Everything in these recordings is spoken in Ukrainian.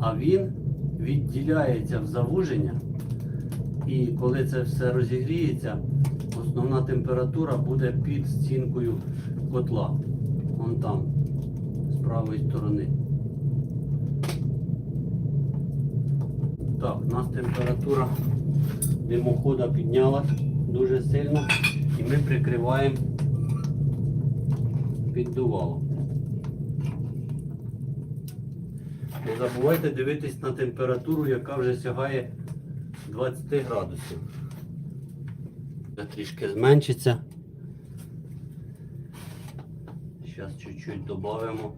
а він відділяється в завуження. І коли це все розігріється, основна температура буде під стінкою котла. Вон там, з правої сторони. Так, у нас температура димохода піднялась дуже сильно і ми прикриваємо піддувало. Не забувайте дивитись на температуру, яка вже сягає 20 градусів. Це Трішки зменшиться. Зараз чуть-чуть додамо.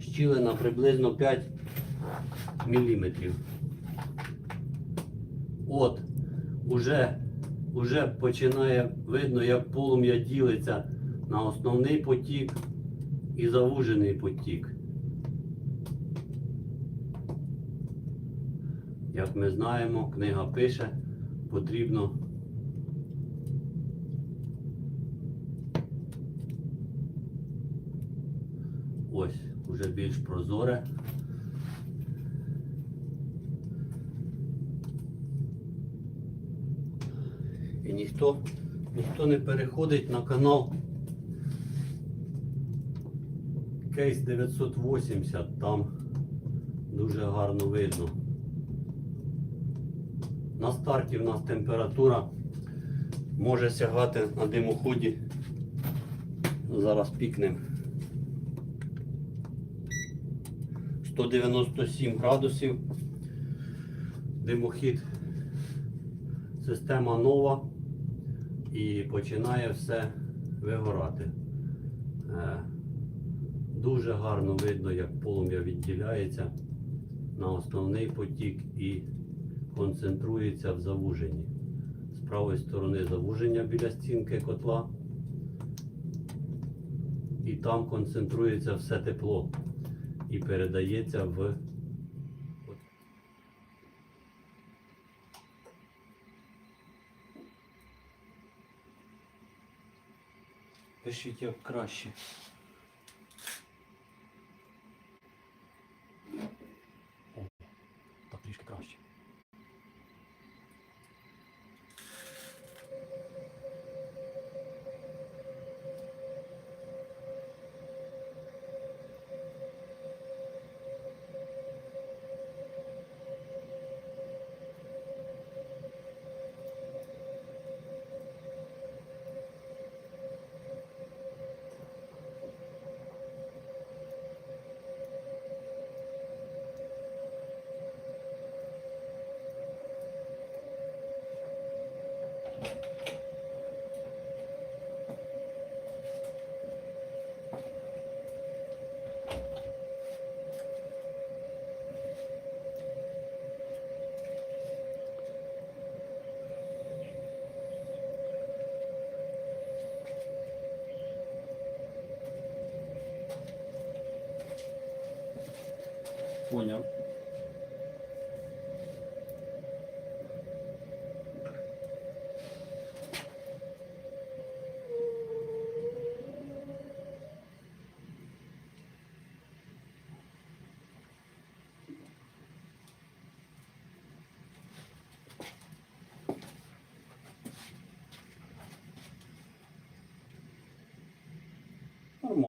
Щілина приблизно 5 мм. От, уже, уже починає видно, як полум'я ділиться на основний потік і завужений потік. Як ми знаємо, книга пише, потрібно ось уже більш прозоре. І ніхто, ніхто не переходить на канал Кейс 980, там дуже гарно видно. На старті в нас температура може сягати на димоході. Зараз пікнемо 197 градусів. Димохід система нова і починає все вигорати. Е, Дуже гарно видно, як полум'я відділяється на основний потік і концентрується в завуженні. З правої сторони завуження біля стінки котла. І там концентрується все тепло і передається в Пишіть як краще. 뭐냐?